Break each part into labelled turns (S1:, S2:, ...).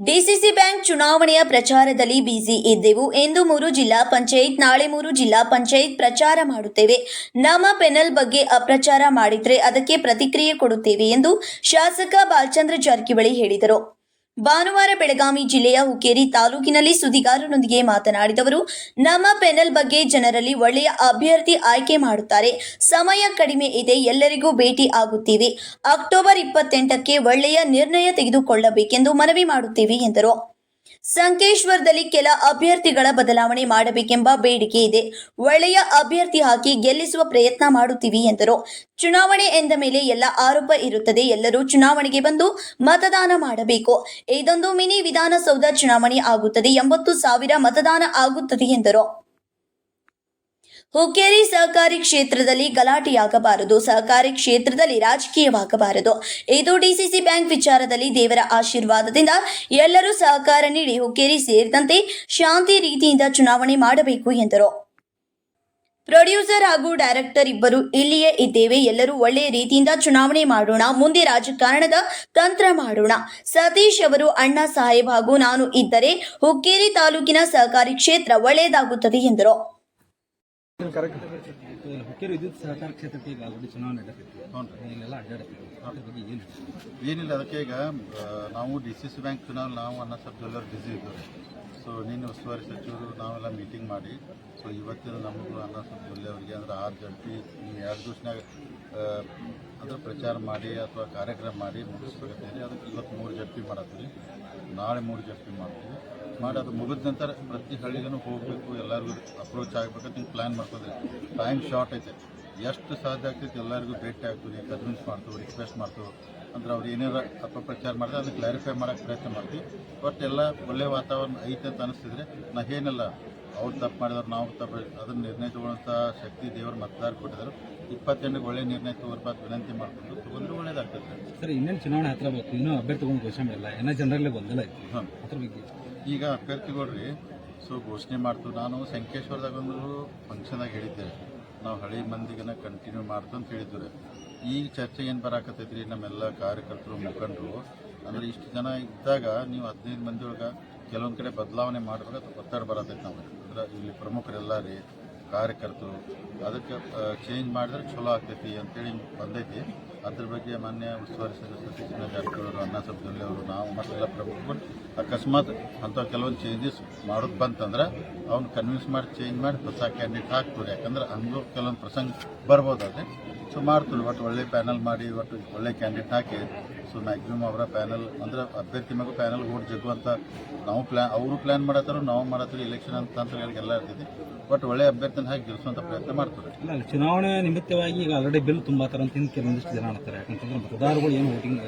S1: DCC bank ಚುನಾವಣೆಯ ಪ್ರಚಾರದಲ್ಲಿ busy ಇದ್ದೆವು ಎಂದು ಮೂರು ಜಿಲ್ಲಾ ಪಂಚಾಯತ್, ನಾಳೆ ಮೂರು ಜಿಲ್ಲಾ ಪಂಚಾಯತ್ ಪ್ರಚಾರ ಮಾಡುತ್ತೇವೆ. ನಮ್ಮ ಪೆನಲ್ ಬಗ್ಗೆ ಅಪ್ರಚಾರ ಮಾಡಿದ್ರೆ ಅದಕ್ಕೆ ಪ್ರತಿಕ್ರಿಯೆ ಕೊಡುತ್ತೇವೆ ಎಂದು ಶಾಸಕ ಬಾಲಚಂದ್ರ ಜಾರಕಿಹೊಳಿ ಹೇಳಿದರು. ಭಾನುವಾರ ಬೆಳಗಾವಿ ಜಿಲ್ಲೆಯ ಹುಕ್ಕೇರಿ ತಾಲೂಕಿನಲ್ಲಿ ಸುದ್ದಿಗಾರರೊಂದಿಗೆ ಮಾತನಾಡಿದವರು ನಮ್ಮ ಪೆನಲ್ ಬಗ್ಗೆ ಜನರಲ್ಲಿ ಒಳ್ಳೆಯ ಅಭ್ಯರ್ಥಿ ಆಯ್ಕೆ ಮಾಡುತ್ತಾರೆ. ಸಮಯ ಕಡಿಮೆ ಇದೆ, ಎಲ್ಲರಿಗೂ ಭೇಟಿ ಆಗುತ್ತೀವಿ. ಅಕ್ಟೋಬರ್ ಇಪ್ಪತ್ತೆಂಟಕ್ಕೆ ಒಳ್ಳೆಯ ನಿರ್ಣಯ ತೆಗೆದುಕೊಳ್ಳಬೇಕೆಂದು ಮನವಿ ಮಾಡುತ್ತೇವೆ ಎಂದರು. ಸಂಕೇಶ್ವರದಲ್ಲಿ ಕೆಲ ಅಭ್ಯರ್ಥಿಗಳ ಬದಲಾವಣೆ ಮಾಡಬೇಕೆಂಬ ಬೇಡಿಕೆ ಇದೆ. ಒಳ್ಳೆಯ ಅಭ್ಯರ್ಥಿ ಹಾಕಿ ಗೆಲ್ಲಿಸುವ ಪ್ರಯತ್ನ ಮಾಡುತ್ತೀವಿ ಎಂದರು. ಚುನಾವಣೆ ಎಂದ ಮೇಲೆ ಎಲ್ಲ ಆರೋಪ ಇರುತ್ತದೆ. ಎಲ್ಲರೂ ಚುನಾವಣೆಗೆ ಬಂದು ಮತದಾನ ಮಾಡಬೇಕು. ಇದೊಂದು ಮಿನಿ ವಿಧಾನಸೌಧ ಚುನಾವಣೆ ಆಗುತ್ತದೆ. ಎಂಬತ್ತು ಸಾವಿರ ಮತದಾನ ಆಗುತ್ತದೆ ಎಂದರು. ಹುಕ್ಕೇರಿ ಸಹಕಾರಿ ಕ್ಷೇತ್ರದಲ್ಲಿ ಗಲಾಟೆಯಾಗಬಾರದು, ಸಹಕಾರಿ ಕ್ಷೇತ್ರದಲ್ಲಿ ರಾಜಕೀಯವಾಗಬಾರದು. ಇದು ಡಿಸಿಸಿ ಬ್ಯಾಂಕ್ ವಿಚಾರದಲ್ಲಿ ದೇವರ ಆಶೀರ್ವಾದದಿಂದ ಎಲ್ಲರೂ ಸಹಕಾರ ನೀಡಿ ಹುಕ್ಕೇರಿ ಸೇರಿದಂತೆ ಶಾಂತಿ ರೀತಿಯಿಂದ ಚುನಾವಣೆ ಮಾಡಬೇಕು ಎಂದರು. ಪ್ರೊಡ್ಯೂಸರ್ ಹಾಗೂ ಡೈರೆಕ್ಟರ್ ಇಬ್ಬರು ಇಲ್ಲಿಯೇ ಇದ್ದೇವೆ, ಎಲ್ಲರೂ ಒಳ್ಳೆಯ ರೀತಿಯಿಂದ ಚುನಾವಣೆ ಮಾಡೋಣ, ಮುಂದೆ ರಾಜಕಾರಣದ ತಂತ್ರ ಮಾಡೋಣ. ಸತೀಶ್ ಅವರು, ಅಣ್ಣ ಸಾಹೇಬ್ ಹಾಗೂ ನಾನು ಇದ್ದರೆ ಹುಕ್ಕೇರಿ ತಾಲೂಕಿನ ಸಹಕಾರಿ ಕ್ಷೇತ್ರ ಒಳ್ಳೆಯದಾಗುತ್ತದೆ ಎಂದರು.
S2: ಹುಕ್ಕೇರಿ ವಿದ್ಯುತ್ ಸಹಕಾರ ಕ್ಷೇತ್ರಕ್ಕೆ ಈಗ ಆಲ್ರೆಡಿ ಚುನಾವಣೆ ನಡೆದಿತ್ತು. ಇಲ್ಲೆಲ್ಲ ಅಡ್ಡಾಡ್ತೀವಿ ಅದ್ರ ಬಗ್ಗೆ ಏನು
S3: ಏನಿಲ್ಲ ಅದಕ್ಕೆ ಈಗ ನಾವು ಡಿ ಸಿ ಸಿ ಬ್ಯಾಂಕ್ ಚುನಾವಣೆ ನಾವು ಅನ್ನ ಸ್ವಲ್ಪ ಎಲ್ಲರೂ ಬ್ಯುಸಿ ಇದ್ದೀವಿ. ಸೊ ನೀನು ಉಸ್ತುವಾರಿ ಸಚಿವರು ನಾವೆಲ್ಲ ಮೀಟಿಂಗ್ ಮಾಡಿ ಸೊ ಇವತ್ತಿನ ನಮಗೂ ಅನ್ನ ಸ್ವಲ್ಪ ಅವರಿಗೆ ಅಂದ್ರೆ ಆರು ಜಂಟಿ ನೀವು ಎರಡು ದಿವಸನಾಗ ಅಂದ್ರೆ ಪ್ರಚಾರ ಮಾಡಿ ಅಥವಾ ಕಾರ್ಯಕ್ರಮ ಮಾಡಿ ಮುಗಿಸ್ಬೇಕಂತೇಳಿ ಅದಕ್ಕೆ ಇವತ್ತು ಮೂರು ಜಪ್ತಿ ಮಾಡತ್ತೀವಿ. ನಾಳೆ ಮೂರು ಜಪ್ತಿ ಮಾಡ್ತೀವಿ. ಮಾಡಿ, ಅದು ಮುಗಿದ ನಂತರ ಪ್ರತಿ ಹಳ್ಳಿಗೂ ಹೋಗಬೇಕು, ಎಲ್ಲರಿಗೂ ಅಪ್ರೋಚ್ ಆಗಬೇಕು ಅಂತ ಪ್ಲ್ಯಾನ್ ಮಾಡ್ತದೆ ಟೈಮ್ ಶಾರ್ಟ್ ಐತೆ. ಎಷ್ಟು ಸಾಧ್ಯ ಆಗ್ತೈತೆ ಎಲ್ಲರಿಗೂ ಭೇಟಿ ಆಗ್ತೀವಿ ಕನ್ವಿನ್ಸ್ ಮಾಡ್ತೀವಿ ರಿಕ್ವೆಸ್ಟ್ ಮಾಡ್ತೀವಿ. ಅಂದ್ರೆ ಅವ್ರು ಏನಾರ ಅಪಪ್ರಚಾರ ಮಾಡಿದ್ರೆ ಅದನ್ನು ಕ್ಲಾರಿಫೈ ಮಾಡೋಕ್ಕೆ ಪ್ರಯತ್ನ ಮಾಡ್ತೀವಿ. ಬಟ್ ಎಲ್ಲ ಒಳ್ಳೆಯ ವಾತಾವರಣ ಐತೆ ಅಂತ ಅನಿಸ್ತಿದ್ರೆ ನಾ ಏನಲ್ಲ ಅವ್ರು ತಪ್ಪು ಮಾಡಿದವ್ರು ನಾವು ತಪ್ಪು ಅದನ್ನು ನಿರ್ಣಯ ತಗೊಳ್ಳುವಂಥ ಶಕ್ತಿ ದೇವರು ಮತದಾರ ಕೊಟ್ಟಿದ್ದಾರೆ. ಇಪ್ಪತ್ತೆಂಟಕ್ಕೆ ಒಳ್ಳೆ ನಿರ್ಣಯ ತಗೋರ್ಬಾರ್ದು ವಿನಂತಿ ಮಾಡ್ಕೊಂಡು ತಗೊಂಡ್ರೆ ಒಳ್ಳೇದಾಗ್ತದೆ.
S2: ಸರ್ ಇನ್ನೇನು ಚುನಾವಣೆ ಹತ್ರ ಬೇಕು? ಇನ್ನೂ ಅಭ್ಯರ್ಥಿಗಳನ್ನು ಘೋಷಣೆ ಇಲ್ಲ. ಎಲ್ಲ ಜನರಲ್ಲೇ ಗೊಂದಲ ಇತ್ತು
S3: ಹಾಂ.
S2: ಅದ್ರ ಬಗ್ಗೆ.
S3: ಈಗ ಅಭ್ಯರ್ಥಿಗಳ್ರಿ ಸೊ ಘೋಷಣೆ ಮಾಡ್ತೀವಿ ನಾನು ಸಂಕೇಶ್ವರದಾಗ ಒಂದು ಫಂಕ್ಷನ್ದಾಗ ಹೇಳಿದ್ದೆ. ನಾವು ಹಳೆ ಮಂದಿಗನ ಕಂಟಿನ್ಯೂ ಮಾಡ್ತು ಅಂತ ಹೇಳಿದ್ರು. ಈಗ ಚರ್ಚೆ ಏನು ಬರಾಕತ್ತೈತ್ರಿ? ನಮ್ಮೆಲ್ಲ ಕಾರ್ಯಕರ್ತರು ಮುಖಂಡರು. ಅಂದರೆ ಇಷ್ಟು ಜನ ಇದ್ದಾಗ ನೀವು ಹದಿನೈದು ಮಂದಿ ಒಳಗೆ ಕೆಲವೊಂದು ಕಡೆ ಬದಲಾವಣೆ ಮಾಡ್ಬೇಕು ಒತ್ತಡ ಬರತೈತೆ ನಾವು ಅಂದ್ರೆ ಇಲ್ಲಿ ಪ್ರಮುಖರೆಲ್ಲ ರೀ, ಕಾರ್ಯಕರ್ತರು, ಅದಕ್ಕೆ ಚೇಂಜ್ ಮಾಡಿದ್ರೆ ಚಲೋ ಆಗ್ತೈತಿ ಅಂತೇಳಿ ಬಂದೈತಿ. ಅದ್ರ ಬಗ್ಗೆ ಮಾನ್ಯ ಉಸ್ತುವಾರಿ ಸಚಿವ ಸತೀಶ್ ಜಾರಕಿಹೊಳಿ ಅನ್ನ ಅಣ್ಣ ಸಬ್ದಳ್ಳಿ ಅವರು, ನಾವು ಮತ್ತೆಲ್ಲ ಪ್ರಮುಖರು. ಅಕಸ್ಮಾತ್ ಅಂಥ ಕೆಲವೊಂದು ಚೇಂಜಸ್ ಮಾಡೋದು ಬಂತಂದ್ರೆ ಅವ್ನು ಕನ್ವಿನ್ಸ್ ಮಾಡಿ ಚೇಂಜ್ ಮಾಡಿ ಹೊಸ ಕ್ಯಾಂಡಿಡೇಟ್ ಹಾಕ್ತಾರೆ ಯಾಕಂದ್ರೆ ಹಂಗೂ ಕೆಲವೊಂದು ಪ್ರಸಂಗ ಬರ್ಬೋದಾದ್ರೆ ಸೊ ಮಾಡ್ತೀವಿ ಒಟ್ಟು ಒಳ್ಳೆ ಪ್ಯಾನಲ್ ಮಾಡಿ, ಒಟ್ಟು ಒಳ್ಳೆ ಕ್ಯಾಂಡಿಡೇಟ್ ಹಾಕಿ ಸೊ ಮ್ಯಾಕ್ಸಿಮಮ್ ಅವರ ಪ್ಯಾನಲ್ ಅಂದ್ರೆ ಅಭ್ಯರ್ಥಿ ಮಗ ಪ್ಯಾನಲ್ ಓಟ್ ಜಗ್ಗುವಂಥ ನಾವು ಪ್ಲಾನ್ ಅವರು ಪ್ಲಾನ್ ಮಾಡತ್ತಾರ ನಾವು ಮಾಡತ್ತೀವಿ ಇಲೆಕ್ಷನ್ ಅಂತ ತಂತ್ರಗಳಿಗೆಲ್ಲ ಇರ್ತೈತಿ ಬಟ್ ಒಳ್ಳೆ ಅಭ್ಯರ್ಥಿನ ಹಾಕಿ ಗೆಲ್ಸುವಂತ ಪ್ರಯತ್ನ ಮಾಡ್ತಾರೆ.
S2: ಇಲ್ಲ ಚುನಾವಣೆ ನಿಮಿತ್ತವಾಗಿ ಈಗ ಆಲ್ರೆಡಿ ಬಿಲ್ ತುಂಬಾತಾರ ಅಂತ ಹಿಂದೆ ಕೆಲವೊಂದಿಷ್ಟು ಜನ ಅಂತಾರೆ ಯಾಕಂತಂದ್ರೆ ಮತದಾರಗಳು ಏನು ವೋಟಿಂಗ್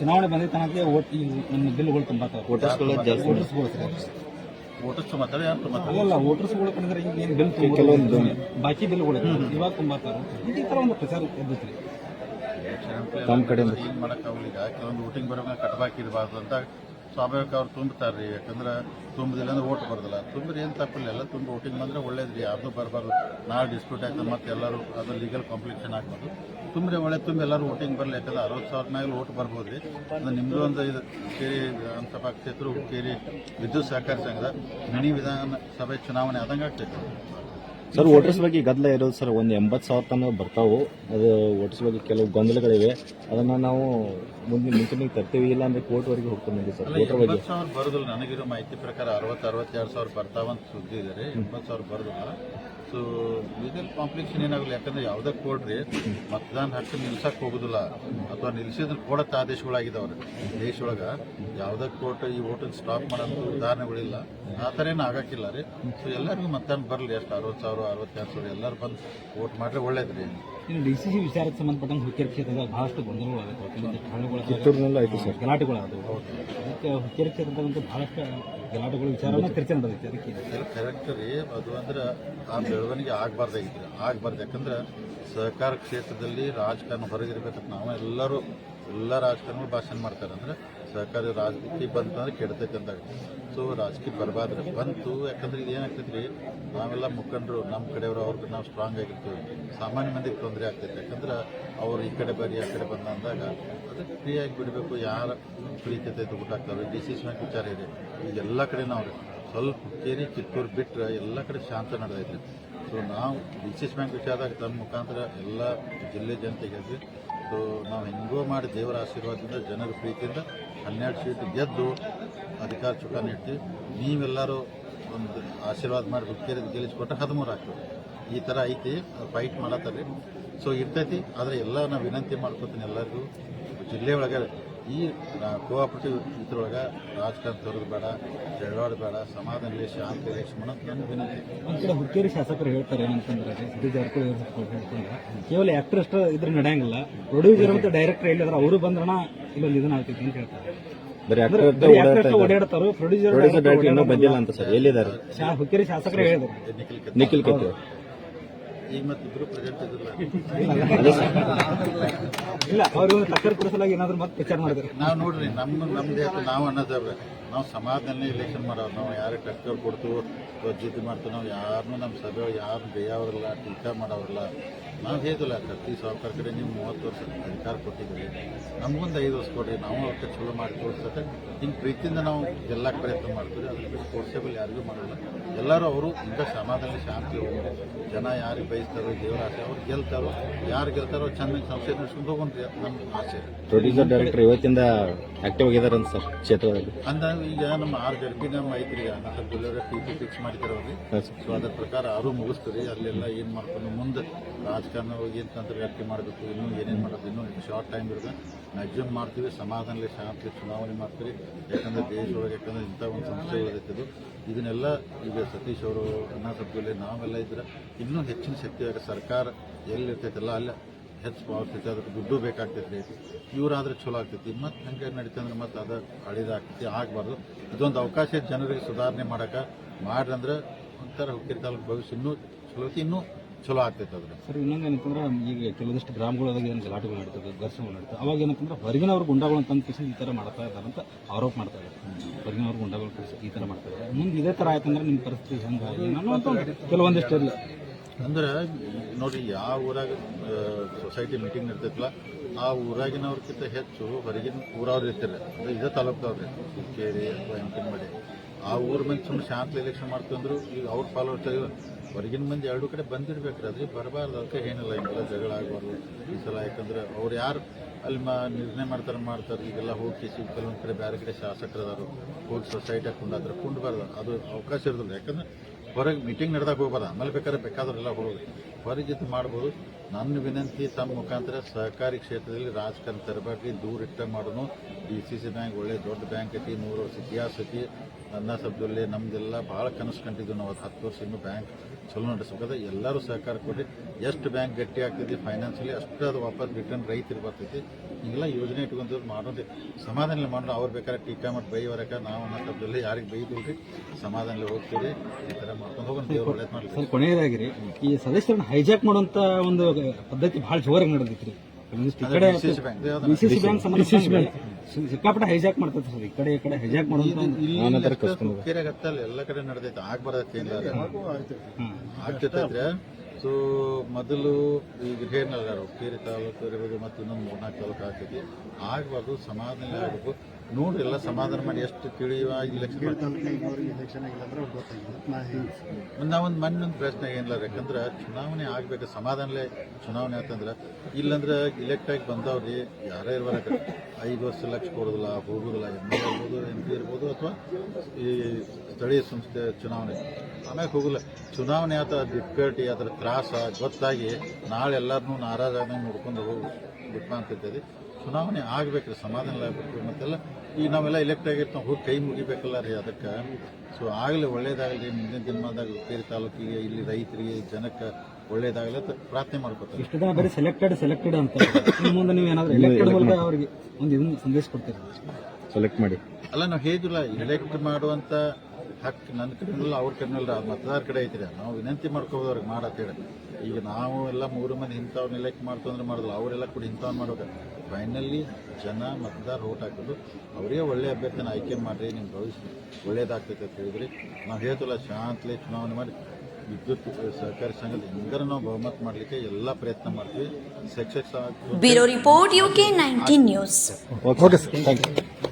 S2: ಚುನಾವಣೆ ಬಂದೈತನಂತೆ ಓಟ್ ಈ ನಮ್ಮ ಬಿಲ್ಗಳು ತುಂಬಾತಾವ. ವೋಟರ್ಸ್ಗಳು
S3: ವೋಟರ್ಸ್ ಮಾತಾಡಿ ಯಾರು ಮಾತಾಡಿ
S2: ಅಲ್ಲ ವೋಟರ್ಸ್ಗಳು ಕಂಡ್ರೆ ಈಗ ಏನು ಬಿಲ್ ಕೆಲವೊಂದು ಬಾಕಿ ಬಿಲ್ಗಳು ಇವಾಗ ತುಂಬಾತಾರ. ಈ ತರ ಒಂದು ಪ್ರಚಾರ ಎದ್ದೈತ್ರಿ
S3: ತಮ್ಮ ಕಡೆ ಏನು ಮಾಡೋಕ್ಕಾಗಲ್ಲ ಈಗ ಕೆಲವೊಂದು ವೋಟಿಂಗ್ ಬರೋವಾಗ ಕಟ್ಬಾಕಿ ಇರಬಾರ್ದು ಅಂತ ಸ್ವಾಭಾವಿಕ ಅವ್ರು ತುಂಬ್ತಾರೆ ರೀ ಯಾಕಂದ್ರೆ ತುಂಬದಿಲ್ಲ ಅಂದ್ರೆ ಓಟ್ ಬರೋದಿಲ್ಲ. ತುಂಬ್ರಿ ಏನು ತಪ್ಪಿಲ್ಲ. ಎಲ್ಲ ತುಂಬ ವೋಟಿಂಗ್ ಬಂದ್ರೆ ಒಳ್ಳೇದು ರೀ ಯಾರ್ದು ಬರಬಾರ್ದು. ನಾಳೆ ಡಿಸ್ಪ್ಯೂಟ್ ಆಗ್ತದೆ ಮತ್ತೆ ಎಲ್ಲರೂ ಅದು ಲೀಗಲ್ ಕಾಂಪ್ಲಿಕೇಶನ್ ಆಗ್ಬೋದು. ತುಂಬ್ರಿ ಒಳ್ಳೆ ತುಂಬಿ ಎಲ್ಲರೂ ವೋಟಿಂಗ್ ಬರಲಿ. ಯಾಕಂದ್ರೆ ಅರವತ್ತು ಸಾವಿರ ಮೇಲೆ ಓಟ್ ಬರ್ಬೋದು ರೀ ಅದು ನಿಮ್ಮದು ಒಂದು ಇದು ಕೇರಿ ವಿಧಾನಸಭಾ ಕ್ಷೇತ್ರ ಕೇರಿ ವಿದ್ಯುತ್ ಸಹಕಾರ ಸಂಘದ ಮಿನಿ ವಿಧಾನಸಭೆ ಚುನಾವಣೆ ಆದಂಗೆ ಆಗ್ತೈತೆ.
S4: ಸರ್ ವೋಟರ್ಸ್ ಬಗ್ಗೆ ಗದ್ದಲ ಇರೋದು ಸರ್ ಒಂದು ಎಂಬತ್ತು ಸಾವಿರ ತನಕ ಬರ್ತಾವು. ಅದು ವೋಟರ್ಸ್ ಬಗ್ಗೆ ಕೆಲವು ಗೊಂದಲಗಳಿವೆ. ಅದನ್ನ ನಾವು ಮುಂದೆ ಮುಂಚೆನಿಗೆ ತರ್ತೀವಿ ಇಲ್ಲ ಅಂದ್ರೆ ಕೋರ್ಟ್ವರೆಗೆ ಹೋಗ್ಕೊಂಡು ಸರ್ ವೋಟರ್ ಬಗ್ಗೆ
S3: ಎಂಬತ್ತು ಸಾವಿರ ಬರೋದಿಲ್ಲ. ನನಗಿರೋ ಮಾಹಿತಿ ಪ್ರಕಾರ ಅರವತ್ತು ಅರವತ್ತೆರಡು ಸಾವಿರ ಬರ್ತಾವಂತ ಸುದ್ದಿ ಇದೆ ರೀ. ಎಂಬತ್ತು ಸಾವಿರ ಬರೋದಿಲ್ಲ. ಸೊ ಲೀಗಲ್ ಕಾಂಪ್ಲಿಕೇಶನ್ ಏನಾಗಲಿ ಯಾಕಂದ್ರೆ ಯಾವುದೇ ಕೊಡ್ರಿ ಮತದಾನ ಹಕ್ಕು ನಿಲ್ಸಕ್ಕೆ ಹೋಗುದಿಲ್ಲ. ಅಥವಾ ನಿಲ್ಸಿದ್ರೆ ಕೊಡತ್ತ ಆದೇಶಗಳಾಗಿದ್ದಾವ್ರಿ ದೇಶದೊಳಗ ಯಾವುದೇ ಕೋರ್ಟ್ ಈ ಓಟನ್ನು ಸ್ಟಾಪ್ ಮಾಡೋದು ಉದಾಹರಣೆಗಳಿಲ್ಲ. ಆ ಥರ ಏನು ಆಗಕ್ಕಿಲ್ಲ ರೀ. ಸೊ ಎಲ್ಲರಿಗೂ ಮತದಾನ ಬರಲಿ ಎಷ್ಟು ಅರವತ್ತು ಸಾವಿರ ಅರವತ್ತೆರಡು ಸಾವಿರ ಎಲ್ಲರೂ ಬಂದು ವೋಟ್ ಮಾಡಿದ್ರೆ ಒಳ್ಳೇದು ರೀ
S2: ಇನ್ನು ಡಿ ಸಿ ಸಿ ವಿಚಾರಕ್ಕೆ ಸಂಬಂಧಪಟ್ಟಂಗೆ ಹುಕ್ಕೇರಿ ಕ್ಷೇತ್ರದಾಗ ಬಹಳಷ್ಟು ಗೊಂದಲಗಳಾಗುತ್ತೆ
S4: ಕಿತ್ತೂರಿನಲ್ಲೂ ಸರ್.
S2: ಗಲಾಟೆಗಳು ಆದವು ಅದಕ್ಕೆ ಹುಕ್ಕೇರಿ ಕ್ಷೇತ್ರದಂತೂ ಬಹಳಷ್ಟು ಗಲಾಟೆಗಳು ವಿಚಾರನ ಚರ್ಚೆ ನಡೆದೈತೆ ಅದಕ್ಕೆ.
S3: ಕರೆಕ್ಟರಿ ಕರೆಕ್ಟ್ ರೀ. ಅದು ಅಂದ್ರೆ ಆ ಬೆಳವಣಿಗೆ ಆಗಬಾರ್ದಾಗಿತ್ತು. ಆಗಬಾರ್ದು. ಯಾಕಂದ್ರೆ ಸಹಕಾರ ಕ್ಷೇತ್ರದಲ್ಲಿ ರಾಜಕಾರಣ ಹೊರಗಿರ್ಬೇಕಂತ ನಾವು ಎಲ್ಲರೂ ಎಲ್ಲ ರಾಜಕಾರಣಿಗಳು ಭಾಷಣ ಮಾಡ್ತಾರೆ. ಅಂದ್ರೆ ಸಹಕಾರಿ ರಾಜಕೀಯ ಬಂತಂದ್ರೆ ಕೆಡ್ತೈತೆ ಅಂತ ಸೊ ರಾಜಕೀಯ ಬರಬಾರ್ದ್ರೆ ಬಂತು, ಯಾಕಂದ್ರೆ ಇದು ಏನಾಗ್ತೈತೆ ರೀ ನಾವೆಲ್ಲ ಮುಖಂಡರು, ನಮ್ಮ ಕಡೆಯವರು ಅವ್ರಿಗೆ ನಾವು ಸ್ಟ್ರಾಂಗ್ ಆಗಿರ್ತೀವಿ. ಸಾಮಾನ್ಯ ಮಂದಿಗೆ ತೊಂದರೆ ಆಗ್ತೈತೆ. ಯಾಕಂದ್ರೆ ಅವ್ರು ಈ ಕಡೆ ಬರೀ ಆ ಕಡೆ ಬಂದ ಅಂದಾಗ ಅದಕ್ಕೆ ಫ್ರೀಯಾಗಿ ಬಿಡಬೇಕು. ಯಾರ ಪ್ರೀತಿ ಊಟ ಆಗ್ತವೆ ಡಿಸಿಷನ್ ವಿಚಾರ ಇದೆ. ಈಗ ಎಲ್ಲ ಕಡೆ ನಾವು ಸ್ವಲ್ಪ ಕೇರಿ ಕಿತ್ತೂರು ಬಿಟ್ಟರೆ ಎಲ್ಲ ಕಡೆ ಶಾಂತ ನಡೆದೈತೆ. ಸೊ ನಾವು ಡಿ ಸಿ ಎಸ್ ಬ್ಯಾಂಕ್ ವಿಚಾರದಾಗ ತಮ್ಮ ಮುಖಾಂತರ ಎಲ್ಲ ಜಿಲ್ಲೆ ಜನತೆಗೆ ಸೊ ನಾವು ಹೆಂಗೋ ಮಾಡಿ ದೇವರ ಆಶೀರ್ವಾದದಿಂದ ಜನರ ಪ್ರೀತಿಯಿಂದ ಹನ್ನೆರಡು ಸೀಟ್ ಗೆದ್ದು ಅಧಿಕಾರ ಚುಕ್ಕ ನೀಡ್ತೀವಿ ನೀವೆಲ್ಲರೂ ಒಂದು ಆಶೀರ್ವಾದ ಮಾಡಿ ಹುಕ್ಕೇರಿ ಗೆಲ್ಲಿಸ್ಕೊಟ್ರೆ ಹದಿಮೂರು ಆಗ್ತದೆ. ಈ ಥರ ಐತಿ ಫೈಟ್ ಮಾಡತ್ತಾರೆ ಸೊ ಇರ್ತೈತಿ, ಆದರೆ ಎಲ್ಲ ನಾನು ವಿನಂತಿ ಮಾಡ್ಕೊತೀನಿ ಎಲ್ಲರಿಗೂ. ಜಿಲ್ಲೆ ಒಳಗೆ ಈ ಕೋಆಪರೇಟಿವ್ ಇದ್ರೊಳಗೆ ರಾಜಕಾರಣ ತೊರೆದು ಬೇಡ ಜಗಳಾಡ ಬೇಡ ಸಮಾಧಾನ ಶಾಂತಿ ನನ್ನ ವಿನಂತಿ
S2: ಒಂದ್ ಕಡೆ ಹುಕ್ಕೇರಿ ಶಾಸಕರು ಹೇಳ್ತಾರೆ ಏನಂತಂದ್ರೆ ಸಿದ್ದು ಜಾರಕಿಹೊಳಿ ಅವ್ರು ಕೇವಲ ಆಕ್ಟರ್ ಅಷ್ಟು ಇದ್ರೆ ನಡೆಯಂಗಿಲ್ಲ. ಪ್ರೊಡ್ಯೂಸರ್ ಮತ್ತು ಡೈರೆಕ್ಟರ್ ಹೇಳಿದ್ರೆ ಅವರು ಬಂದ್ರಣ ಇಲ್ಲೊಂದು ಇದನ್ನ ಆಗ್ತೈತಿ ಅಂತ ಹೇಳ್ತಾರೆ. ಓಡಾಡ್ತಾರೆ ಪ್ರೊಡ್ಯೂಸರ್
S4: ಬಂದಿಲ್ಲ ಅಂತ ಸರ್. ಎಲ್ಲಿದ್ದಾರೆ?
S2: ಶಾ- ಹುಕ್ಕೇರಿ ಶಾಸಕರೇ ಹೇಳಿದ್ರು.
S3: ನಿಖಿಲ್ ಕತ್ತಿ.
S4: ನಿಖಿಲ್ ಕತ್ತಿ
S3: ಈಗ ಪ್ರೆಸೆಂಟ್
S2: ಇಲ್ಲ ಅವರು ಟಕ್ಕರ್ ಕೊಡಿಸಲಾಗಿ ಏನಾದ್ರು ಮತ್ತೆ ವಿಚಾರ ಮಾಡಿದ್ರು.
S3: ನಾವು ನೋಡ್ರಿ ನಮ್ಮ ನಮ್ದೇ ನಾವು ಅನ್ನೋದವ್ರೆ. ನಾವು ಸಮಾಜದಲ್ಲೇ ಇಲೆಕ್ಷನ್ ಮಾಡೋರು. ನಾವು ಯಾರಿಗೆ ಟಕ್ಕರ್ ಕೊಡ್ತು ಜಿದ್ದು ಮಾಡ್ತೀವಿ ನಾವು ಯಾರನ್ನೂ ನಮ್ಮ ಸಭೆ ಯಾರು ಬೇಯವ್ರಲ್ಲ ಟೀಕಾ ಮಾಡೋರಲ್ಲ ನಾವು ಹೇಳಿಲ್ಲ ಪ್ರತಿ ಸಾವುಕಾರ ಕಡೆ ನೀವು ಮೂವತ್ತು ವರ್ಷ ಅಧಿಕಾರ ಕೊಟ್ಟಿದ್ದೀವಿ ನಮಗೊಂದು ಐದು ವರ್ಷ ಕೊಡ್ರಿ ನಾವು ಅವ್ರಿಗೆ ಚಲೋ ಮಾಡಿ ತೋರಿಸತ್ತೆ ಹಿಂಗೆ ಪ್ರೀತಿಯಿಂದ ನಾವು ಎಲ್ಲ ಪ್ರಯತ್ನ ಮಾಡ್ತೀವಿ. ಅದಕ್ಕೆ ಫೋರ್ಸೇಬಲ್ ಯಾರಿಗೂ ಮಾಡಲ್ಲ. ಎಲ್ಲರೂ ಅವರು ಇಂಥ ಸಮಾಧಾನ ಶಾಂತಿ ಜನ ಯಾರಿಗೆ ಬಯಸ್ತಾರೋ ದೇವರ ಆಸೆ ಅವ್ರು ಗೆಲ್ತಾರೋ ಯಾರು ಗೆಲ್ತಾರೋ ಚೆನ್ನಾಗಿ ಸಂಸ್ಥೆ ನಡೆಸ್ಕೊಂಡು ಅದು ನಮ್ಮ ಆಸೆ.
S4: ಪ್ರೊಡ್ಯೂಸರ್ ಡೈರೆಕ್ಟರ್ ಇವತ್ತಿಂದ ಆಕ್ಟಿವ್ ಆಗಿದ್ದಾರೆ ಅಂತ ಸರ್ ಕ್ಷೇತ್ರದಲ್ಲಿ?
S3: ಅಂದಾಗ ಈಗ ನಮ್ಮ ಆರು ಜಡ್ಜಿ ನಮ್ಮ ಐತ್ರಿ ಜಿಲ್ಲೆ ಟಿ ಪಿ ಫಿಕ್ಸ್ ಮಾಡಿದ್ದಾರೆ ಅವ್ರಿಗೆ ಸೊ ಅದ್ರ ಪ್ರಕಾರ ಅವರು ಮುಗಿಸ್ತೀರಿ ಅಲ್ಲೆಲ್ಲ ಏನು ಮಾಡ್ಕೊಂಡು ಮುಂದೆ ರಾಜಕಾರಣ ಏನು ವ್ಯಾಪ್ತಿ ಮಾಡಬೇಕು ಇನ್ನೂ ಏನೇನು ಮಾಡೋದು ಇನ್ನೂ ಶಾರ್ಟ್ ಟೈಮ್ ಇರುತ್ತೆ. ಮ್ಯಾಕ್ಸಿಮಮ್ ಮಾಡ್ತೀವಿ ಸಮಾಧಾನದಲ್ಲಿ ಶಾಂತಿ ಚುನಾವಣೆ ಮಾಡ್ತೀವಿ ಯಾಕಂದ್ರೆ ದೇಶದೊಳಗೆ ಯಾಕಂದ್ರೆ ಇಂಥ ಒಂದು ಸಂಸ್ಥೆ ಇದನ್ನೆಲ್ಲ ಈಗ ಸತೀಶ್ ಅವರು ಅಣ್ಣಾ ಸಬ್ಜಿಯಲ್ಲಿ ನಾವೆಲ್ಲ ಇದ್ರೆ ಇನ್ನೂ ಹೆಚ್ಚಿನ ಶಕ್ತಿ ಆಗ ಸರ್ಕಾರ ಎಲ್ಲಿರ್ತೈತಲ್ಲ, ಅಲ್ಲ ಹೆಚ್ಚು ಆಗ್ತೈತಿ ಅದಕ್ಕೆ ದುಡ್ಡು ಬೇಕಾಗ್ತೈತಿ ಇವರಾದ್ರೆ ಚಲೋ ಆಗ್ತೈತಿ. ಮತ್ತೆ ಹಂಗೆ ನಡೀತಂದ್ರೆ ಮತ್ತೆ ಅದು ಅಳಿದಾಗ್ತೈತಿ ಆಗಬಾರ್ದು. ಇದೊಂದು ಅವಕಾಶ ಜನರಿಗೆ ಸುಧಾರಣೆ ಮಾಡೋಕೆ ಮಾಡ್ರಂದ್ರೆ ಒಂಥರ ಹುಕ್ಕೇರಿ ಭವಿಷ್ಯ ಇನ್ನೂ ಚಲೋ ಇನ್ನೂ ಚಲೋ ಆಗ್ತೈತೆ ಅದ್ರ
S2: ಸರ್ ಇನ್ನೊಂದು ಏನಂತಂದ್ರೆ ಈಗ ಕೆಲವೊಂದಿಷ್ಟು ಗ್ರಾಮಗಳಾಗ ಏನು ಗಲಾಟೆಗಳು ನಡೀತದೆ ಘರ್ಷಣೆಗಳು ನಡೀತದೆ ಅವಾಗ ಏನಂತಂದ್ರೆ ಹೊರಗಿನವ್ರು ಗುಂಡಾಗಳು ತಂದು ಕಿಸಿ ಈ ಥರ ಮಾಡ್ತಾ ಇದ್ದಾರೆ ಅಂತ ಆರೋಪ ಮಾಡ್ತಾ ಇದ್ದಾರೆ. ಹೊರಗಿನವ್ರು ಗುಂಡಾಗಳು ಕಿಸಿ ಈ ಥರ ಮಾಡ್ತಾ ಇದ್ದಾರೆ. ಮುಂದೆ ಇದೇ ಥರ ಆಯ್ತಂದ್ರೆ ನಿಮ್ಮ ಪರಿಸ್ಥಿತಿ ಹೆಂಗೆ ನಾನು ಅಂತ ಕೆಲವೊಂದಿಷ್ಟು ಇರಲಿ
S3: ಅಂದ್ರೆ ನೋಡಿ ಯಾವ ಊರಾಗ ಸೊಸೈಟಿ ಮೀಟಿಂಗ್ ನಡ್ತೈತಲ್ಲ ಆ ಊರಾಗಿನವ್ರಕ್ಕಿಂತ ಹೆಚ್ಚು ಹೊರಗಿನ ಊರವ್ರು ಇರ್ತಾರೆ. ಅಂದ್ರೆ ಇದೇ ತಾಲೂಕ್ದವ್ರಿ ಕೇರಿ ಅಥವಾ ಎಂಕಿನಮಡಿ ಆ ಊರ ಮಂದಿ ಸುಮ್ಮನೆ ಶಾಂತ ಎಲೆಕ್ಷನ್ ಮಾಡ್ಕೊಂಡ್ರು ಈಗ ಅವ್ರ ಫಾಲೋವರ್ಸ್ ಹೊರಗಿನ ಮಂದಿ ಎರಡು ಕಡೆ ಬಂದಿರ್ಬೇಕ್ರಿ ಅದ್ರಿ ಬರಬಾರ್ದು, ಅದಕ್ಕೆ ಏನಿಲ್ಲ, ಹಿಂಗೆಲ್ಲ ಜಗಳ ಆಗಬಾರ್ದು. ಈ ಸಲ ಯಾಕಂದ್ರೆ ಅವ್ರು ಯಾರು ಅಲ್ಲಿ ಮಾ ನಿರ್ಣಯ ಮಾಡ್ತಾರೆ ಮಾಡ್ತಾರೆ, ಈಗೆಲ್ಲ ಹೋಗಿ ಕೆಲವೊಂದು ಕಡೆ ಬೇರೆ ಕಡೆ ಶಾಸಕರು ಅದಾರು, ಹೋಗಿ ಸೊಸೈಟಿ ಕುಂಡಾದ್ರೆ ಕುಂಡ್ಬಾರ್ದು, ಅದು ಅವಕಾಶ ಇರೋದಿಲ್ಲ. ಯಾಕಂದ್ರೆ ಹೊರಗೆ ಮೀಟಿಂಗ್ ನಡೆದಾಗ ಹೋಗ್ಬಾರ್ದು, ಆಮೇಲೆ ಬೇಕಾದ್ರೆ ಬೇಕಾದ್ರೆಲ್ಲ ಹೋಗಿ ಹೊರಗಿದ್ದು ಮಾಡ್ಬೋದು. ನನ್ನ ವಿನಂತಿ, ತಮ್ಮ ಮುಖಾಂತರ ಸಹಕಾರಿ ಕ್ಷೇತ್ರದಲ್ಲಿ ರಾಜಕಾರಣ ತರಬೇಡ್ರಿ ದೂರ ಇಟ್ಟ ಮಾಡೋನು. ಡಿ ಸಿ ಸಿ ಬ್ಯಾಂಕ್ ಒಳ್ಳೆ ದೊಡ್ಡ ಬ್ಯಾಂಕ್ ಐತಿ, ನೂರು ವರ್ಷ ಇತಿಹಾಸ ಐತಿ. ನನ್ನ ಶಬ್ದದಲ್ಲಿ ನಮ್ದೆಲ್ಲ ಭಾಳ ಕನಸು ಕಂಡಿದ್ದು ನಾವು ಹತ್ತು ವರ್ಷ ಇನ್ನೂ ಬ್ಯಾಂಕ್ ಚಲೋ ನಡೆಸಬೇಕಾದ್ರೆ ಎಲ್ಲರೂ ಸಹಕಾರ ಕೊಡಿ. ಎಷ್ಟು ಬ್ಯಾಂಕ್ ಗಟ್ಟಿ ಆಗ್ತೈತಿ ಫೈನಾನ್ಸಲ್ಲಿ ಅಷ್ಟು ಅದು ವಾಪಸ್ ರಿಟರ್ನ್ ರೈತರು ಬರ್ತೈತಿ. ಹಿಂಗೆಲ್ಲ ಯೋಜನೆ ಇಟ್ಕೊಂಡ್ರು ಮಾಡೋದು. ಸಮಾಧಾನ ಮಾಡೋದು ಅವ್ರು ಬೇಕಾದ್ರೆ ಟೀಕಾ ಮಾಡಿ ಬೈ ಹೊರಕ ನಾವು ಅನ್ನೋದ್ರಲ್ಲಿ ಯಾರಿಗೆ ಬೈದಿಲ್ರಿ. ಸಮಾಧಾನದಲ್ಲಿ ಹೋಗ್ತೀರಿ. ಈ ಥರ ಮಾಡ್ಕೊಂಡು ಹೋಗೋಣ. ದೇವ್ರು ಒಳ್ಳೇದು
S2: ಸರ್ ಕೊನೆಯದಾಗಿರಿ ಈ ಸದಸ್ಯರನ್ನ ಹೈಜಾಕ್ ಮಾಡುವಂಥ ಒಂದು ಪದ್ಧತಿ ಭಾಳ ಜೋರಾಗಿ ನಡೆದಿತ್ರಿ. ಈ ಕಡೆ
S3: ಬ್ಯಾಂಕ್
S2: ಸಂಬಂಧ ಸಿಕ್ಕಾಪಟ್ಟೆ ಹೈಜಾಕ್ ಮಾಡ್ತೈತೆ ಸರ್ ಈ ಕಡೆ ಈ ಕಡೆ ಹೈಜಾಕ್
S3: ಕೆರೆ ಎಲ್ಲ ಕಡೆ ನಡೆದೈತೆ. ಆಗ್ತೈತ್ರೆ ಸೊ ಮೊದಲು ಈಗ ಹೇರ್ನಲ್ಲಾರು ಕೇರಿ ತಾಲೂಕು ಮತ್ತೆ ಮತ್ತು ಇನ್ನೊಂದು ಮೂರ್ನಾಲ್ಕು ತಾಲೂಕು ಆಗ್ತೈತಿ ಆಗಬಾರ್ದು ಸಮಾಧಾನ ಆಗಬೇಕು. ನೋಡ್ರಿ, ಎಲ್ಲ ಸಮಾಧಾನ ಮಾಡಿ ಎಷ್ಟು ತಿಳಿಯುವ ಇಲೆಕ್ಷನ್ ನಾವೊಂದು ಮಣ್ಣೊಂದು ಪ್ರಶ್ನೆ ಏನಿಲ್ಲ ಯಾಕಂದ್ರೆ ಚುನಾವಣೆ ಆಗ್ಬೇಕು, ಸಮಾಧಾನಲೇ ಚುನಾವಣೆ ಆತಂದ್ರೆ ಇಲ್ಲಂದ್ರೆ ಇಲೆಕ್ಟ್ ಆಗಿ ಬಂದವ್ರಿ ಯಾರೇ ಇರ್ಬಾರ ಐದು ವರ್ಷ ಲಕ್ಷ ಕೊಡೋದಿಲ್ಲ, ಹೋಗೋದಿಲ್ಲ, ಎಂ ಎಲ್ ಇರ್ಬೋದು ಎಂ ಪಿ ಇರ್ಬೋದು ಅಥವಾ ಈ ಸ್ಥಳೀಯ ಸಂಸ್ಥೆ ಚುನಾವಣೆ. ಆಮೇಲೆ ಹೋಗಲ್ಲ ಚುನಾವಣೆ ಆತ ಡಿಫಿಕಲ್ಟಿ ಅದರ ತ್ರಾಸ, ಗೊತ್ತಾಗಿ ನಾಳೆ ಎಲ್ಲರನ್ನೂ ನಾರಾಜಾಗಿ ನೋಡ್ಕೊಂಡು ಹೋಗಿ ಬಿಟ್ಟು ಅಂತೈತಿ ಚುನಾವಣೆ ಆಗ್ಬೇಕ್ರಿ ಸಮಾಧಾನ ಆಗ್ಬೇಕು ಮತ್ತೆಲ್ಲ ಈಗ ನಾವೆಲ್ಲ ಎಲೆಕ್ಟ್ ಆಗಿರ್ತಾವೆ ಹೋಗಿ ಕೈ ಮುಗಿಬೇಕಲ್ಲ ರೀ ಅದಕ್ಕೆ. ಸೊ ಆಗಲಿ ಒಳ್ಳೇದಾಗಲಿ ಮುಂದಿನ ದಿನಮಾನದಾಗ ಪೇರಿ ತಾಲೂಕಿಗೆ ಇಲ್ಲಿ ರೈತರಿಗೆ ಜನಕ್ಕೆ ಒಳ್ಳೇದಾಗಲಿ ಅಂತ ಪ್ರಾರ್ಥನೆ ಮಾಡ್ಕೊತಾರೆ
S2: ಇಷ್ಟು ದಿನ ಬರೀ ಸೆಲೆಕ್ಟೆಡ್ ಸೆಲೆಕ್ಟೆಡ್ ಅಂತ ಮುಂದೆ ನೀವು ಏನಾದ್ರು ಎಲೆಕ್ಟೆಡ್ ಮೂಲಕ ಅವ್ರಿಗೆ ಒಂದು ಇದನ್ನ ಸಂದೇಶ ಕೊಡ್ತೀರಿ?
S4: ಸೆಲೆಕ್ಟ್ ಮಾಡಿ.
S3: ಅಲ್ಲ ನಾವು ಹೇಗಿಲ್ಲ ಎಲೆಕ್ಟ್ ಮಾಡುವಂತ ಹಕ್ಕು ನನ್ನ ಕಡೆ ಅವ್ರ ಕಡೆನಲ್ಲ ಅದು ಮತದಾರ ಕಡೆ ಐತ್ರಿ. ನಾವು ವಿನಂತಿ ಮಾಡ್ಕೋಬೋದು ಅವ್ರಿಗೆ ಮಾಡತ್ತೇಳಿ ಈಗ ನಾವು ಎಲ್ಲ ಮೂರು ಮಂದಿ ಇಂಥವ್ರನ್ನ ಎಲೆಕ್ಟ್ ಮಾಡ್ತು ಅಂದ್ರೆ ಮಾಡಿದ್ಲು ಅವರೆಲ್ಲ ಕೂಡ ಇಂಥವ್ರು ಮಾಡೋದು ಫೈನಲಿ ಜನ ಮತದಾರ ಓಟ್ ಹಾಕೋದು ಅವರಿಗೆ ಒಳ್ಳೆ ಅಭ್ಯರ್ಥಿನ ಆಯ್ಕೆ ಮಾಡಿರಿ ನಿಮ್ಮ ಭವಿಷ್ಯ ಒಳ್ಳೇದಾಗ್ತೈತೆ ಅಂತ ಹೇಳಿದ್ರಿ. ನಾವು ಹೇಳ್ತಲ್ಲ ಶಾಂತಲೆ ಚುನಾವಣೆ ಮಾಡಿ ವಿದ್ಯುತ್ ಸಹಕಾರಿ ಸಂಘದ ಹೆಂಗಾರ ನಾವು ಬಹುಮತ ಮಾಡಲಿಕ್ಕೆ ಎಲ್ಲ ಪ್ರಯತ್ನ ಮಾಡ್ತೀವಿ. ಸಕ್ಸಸ್ ಆಗ್ತದೆ.
S1: Bureau report UK nineteen news.
S4: Okay sir thank you